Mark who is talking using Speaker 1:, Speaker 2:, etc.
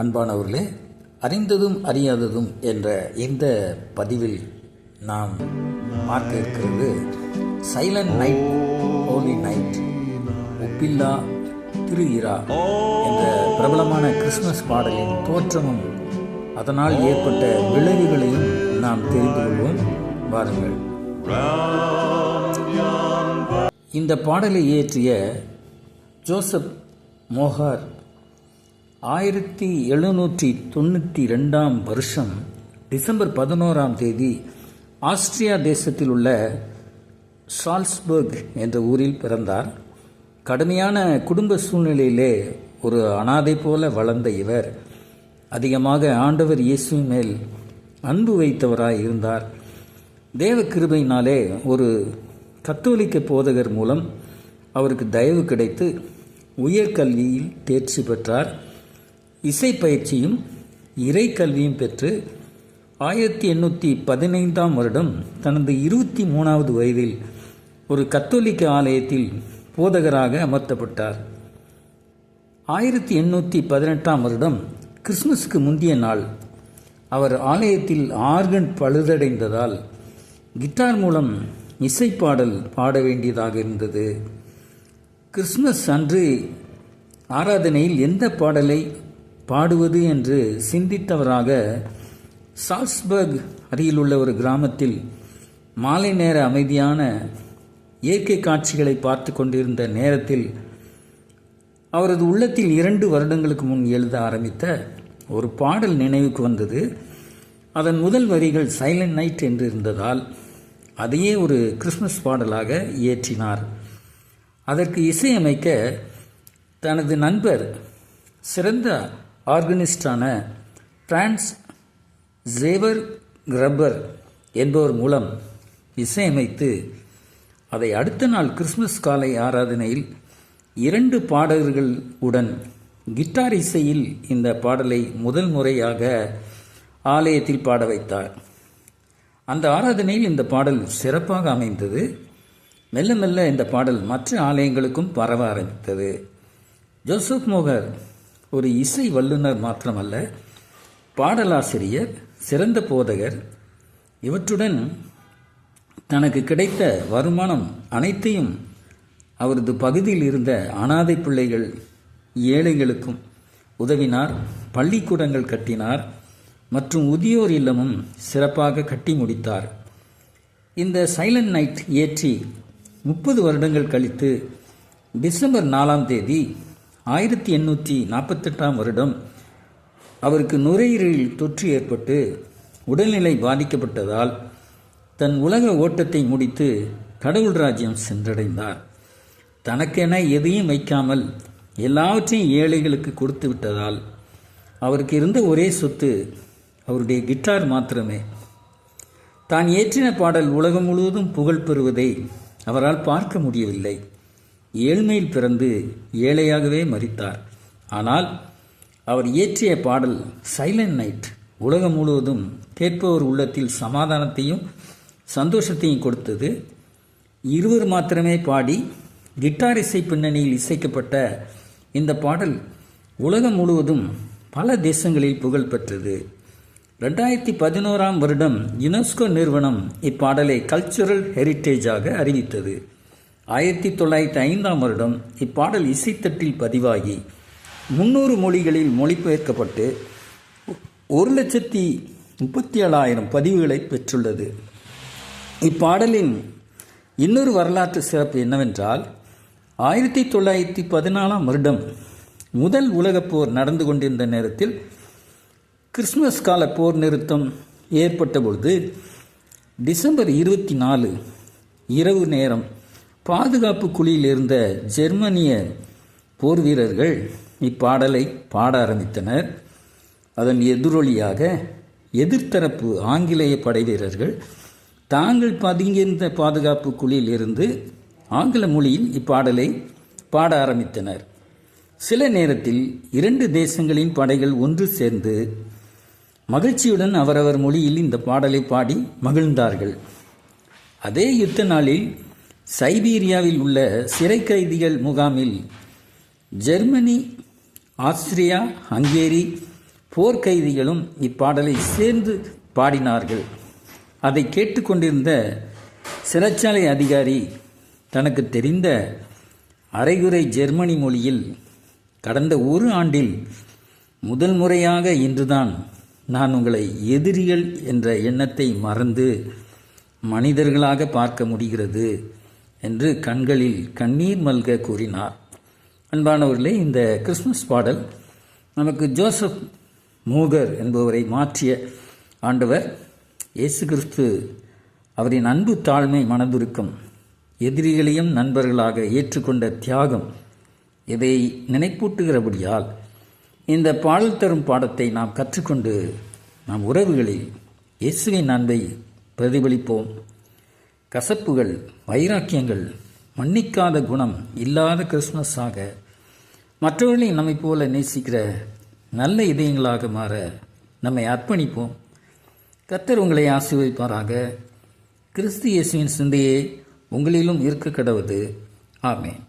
Speaker 1: அன்பானவர்களே அறிந்ததும் அறியாததும் என்ற இந்த பதிவில் நாம் பார்க்க இருக்கிறது சைலண்ட் நைட் ஹோலி நைட் ஒப்பில்லா திரு இரா என்ற பிரபலமான கிறிஸ்மஸ் பாடலின் தோற்றமும் அதனால் ஏற்பட்ட விளைவுகளையும் நாம் தெரிந்து கொள்வோம். வாருங்கள். இந்த பாடலை இயற்றிய ஜோசப் மோகார் ஆயிரத்தி எழுநூற்றி தொண்ணூற்றி ரெண்டாம் வருஷம் டிசம்பர் பதினோராம் தேதி ஆஸ்திரியா தேசத்தில் உள்ள சால்ஸ்பர்க் என்ற ஊரில் பிறந்தார். கடுமையான குடும்ப சூழ்நிலையிலே ஒரு அனாதை போல வளர்ந்த இவர். அதிகமாக ஆண்டவர் இயேசுவின் மேல் அன்பு வைத்தவராய் இருந்தார். தேவ கிருபையினாலே ஒரு கத்தோலிக்க போதகர் மூலம் அவருக்கு தயவு கிடைத்து உயர்கல்வியில் தேர்ச்சி பெற்றார். இசை பயிற்சியும் இறை கல்வியும் பெற்று ஆயிரத்தி எண்ணூற்றி பதினைந்தாம் வருடம் தனது இருபத்தி மூணாவது வயதில் ஒரு கத்தோலிக்க ஆலயத்தில் போதகராக அமர்த்தப்பட்டார். ஆயிரத்தி எண்ணூற்றி பதினெட்டாம் வருடம் கிறிஸ்துமஸுக்கு முந்தைய நாள். அவர் ஆலயத்தில் ஆர்கன் பழுதடைந்ததால் கிட்டார் மூலம் இசைப்பாடல் பாட வேண்டியதாக இருந்தது. கிறிஸ்துமஸ் அன்று ஆராதனையில் எந்த பாடலை பாடுவது என்று சிந்தித்தவராக சால்ஸ்பர்க் அருகிலுள்ள ஒரு கிராமத்தில் மாலை நேர அமைதியான இயற்கை காட்சிகளை பார்த்து கொண்டிருந்த நேரத்தில் அவரது உள்ளத்தில் இரண்டு வருடங்களுக்கு முன் எழுத ஆரம்பித்த ஒரு பாடல் நினைவுக்கு வந்தது. அதன் முதல் வரிகள் சைலண்ட் நைட் என்று இருந்ததால் அதையே ஒரு கிறிஸ்மஸ் பாடலாக இயற்றினார். அதற்கு இசையமைக்க தனது நண்பர் சிறந்த ஆர்கனிஸ்டான பிரான்ஸ் ஜேவர் கிரப்பர் என்பவர் மூலம் இசையமைத்து அதை அடுத்த நாள் கிறிஸ்மஸ் காலை ஆராதனையில் இரண்டு பாடகர்கள் உடன் கிட்டார் இசையில் இந்த பாடலை முதல் முறையாக ஆலயத்தில் பாட வைத்தார். அந்த ஆராதனையில் இந்த பாடல் சிறப்பாக அமைந்தது. மெல்ல மெல்ல இந்த பாடல் மற்ற ஆலயங்களுக்கும் பரவ ஆரம்பித்தது. ஜோசப் மோகர் ஒரு இசை வல்லுநர் மாத்திரமல்ல பாடலாசிரியர் சிறந்த போதகர் இவற்றுடன் தனக்கு கிடைத்த வருமானம் அனைத்தையும் அவரது பகுதியில் இருந்த அனாதை பிள்ளைகள் ஏழைகளுக்கும் உதவினார் பள்ளிக்கூடங்கள் கட்டினார் மற்றும் முதியோர் இல்லமும் சிறப்பாக கட்டி முடித்தார். இந்த சைலண்ட் நைட் ஏற்றி முப்பது வருடங்கள் கழித்து டிசம்பர் நாலாம் தேதி ஆயிரத்தி எண்ணூற்றி நாற்பத்தெட்டாம் வருடம் அவருக்கு நுரையீரலில் தொற்று ஏற்பட்டு உடல்நிலை பாதிக்கப்பட்டதால் தன் உலக ஓட்டத்தை முடித்து கடவுள் ராஜ்யம் சென்றடைந்தார். தனக்கென எதையும் வைக்காமல் எல்லாவற்றையும் ஏழைகளுக்கு கொடுத்து விட்டதால் அவருக்கு இருந்த ஒரே சொத்து அவருடைய கிட்டார் மாத்திரமே. தான் ஏற்றின பாடல் உலகம் முழுவதும் புகழ் பெறுவதை அவரால் பார்க்க முடியவில்லை. ஏழ்மையில் பிறந்து ஏழையாகவே மறித்தார் ஆனால் அவர் இயற்றிய பாடல் சைலண்ட் நைட் உலகம் முழுவதும் கேட்பவர் உள்ளத்தில் சமாதானத்தையும் சந்தோஷத்தையும் கொடுத்தது. இருவர் மாத்திரமே பாடி கிட்டார் இசை பின்னணியில் இசைக்கப்பட்ட இந்த பாடல் உலகம் முழுவதும் பல தேசங்களில் புகழ் பெற்றது. ரெண்டாயிரத்தி பதினோராம் வருடம் யுனெஸ்கோ நிறுவனம் இப்பாடலை கல்ச்சுரல் ஹெரிட்டேஜாக அறிவித்தது. ஆயிரத்தி தொள்ளாயிரத்தி ஐந்தாம் வருடம் இப்பாடல் இசைத்தட்டில் பதிவாகி முன்னூறு மொழிகளில் மொழிபெயர்க்கப்பட்டு ஒரு லட்சத்தி முப்பத்தி ஏழாயிரம் பதிவுகளை பெற்றுள்ளது. இப்பாடலின் இன்னொரு வரலாற்று சிறப்பு என்னவென்றால் ஆயிரத்தி தொள்ளாயிரத்தி பதினாலாம் வருடம் முதல் உலகப் போர் நடந்து கொண்டிருந்த நேரத்தில் கிறிஸ்துமஸ் கால போர் நிறுத்தம் ஏற்பட்ட பொழுது டிசம்பர் இருபத்தி நாலு இரவு நேரம் பாதுகாப்பு குழியில் இருந்த ஜெர்மனிய போர் வீரர்கள் இப்பாடலை பாட ஆரம்பித்தனர். அதன் எதிரொலியாக எதிர்த்தரப்பு ஆங்கிலேய படை வீரர்கள் தாங்கள் பதுங்கியிருந்த பாதுகாப்பு குழியில் இருந்து ஆங்கில மொழியில் இப்பாடலை பாட ஆரம்பித்தனர். சில நேரத்தில் இரண்டு தேசங்களின் படைகள் ஒன்று சேர்ந்து மகிழ்ச்சியுடன் அவரவர் மொழியில் இந்த பாடலை பாடி மகிழ்ந்தார்கள். அதே யுத்த நாளில் சைபீரியாவில் உள்ள சிறை கைதிகள் முகாமில் ஜெர்மனி ஆஸ்திரியா ஹங்கேரி போர்க்கைதிகளும் இப்பாடலை சேர்ந்து பாடினார்கள். அதை கேட்டுக்கொண்டிருந்த சிறைச்சாலை அதிகாரி தனக்கு தெரிந்த அரைகுறை ஜெர்மனி மொழியில் கடந்த ஒரு ஆண்டில் முதல் முறையாக இன்றுதான் நான் உங்களை எதிரிகள் என்ற எண்ணத்தை மறந்து மனிதர்களாக பார்க்க முடிகிறது. என்று கண்களில் கண்ணீர் மல்க கூறினார். அன்பானவர்களே இந்த கிறிஸ்மஸ் பாடல் நமக்கு ஜோசப் மூகர் என்பவரை மாற்றிய ஆண்டவர் இயேசு கிறிஸ்து அவரின் அன்பு தாழ்மை மனதுருக்கம் எதிரிகளையும் நண்பர்களாக ஏற்றுக்கொண்ட தியாகம் இதை நினைப்பூட்டுகிறபடியால் இந்த பாடல் தரும் பாடத்தை நாம் கற்றுக்கொண்டு நம் உறவுகளில் இயேசுவின் அன்பை பிரதிபலிப்போம். கசப்புகள் வைராக்கியங்கள் மன்னிக்காத குணம் இல்லாத கிறிஸ்மஸாக மற்றவர்களையும் நம்மை போல நேசிக்கிற நல்ல இதயங்களாக மாற நம்மை அர்ப்பணிப்போம். கத்தர் உங்களை ஆசீர்வதிப்பாராக. கிறிஸ்து இயேசுவின் சிந்தையே உங்களிலும் இருக்க கடவுது. ஆமேன்.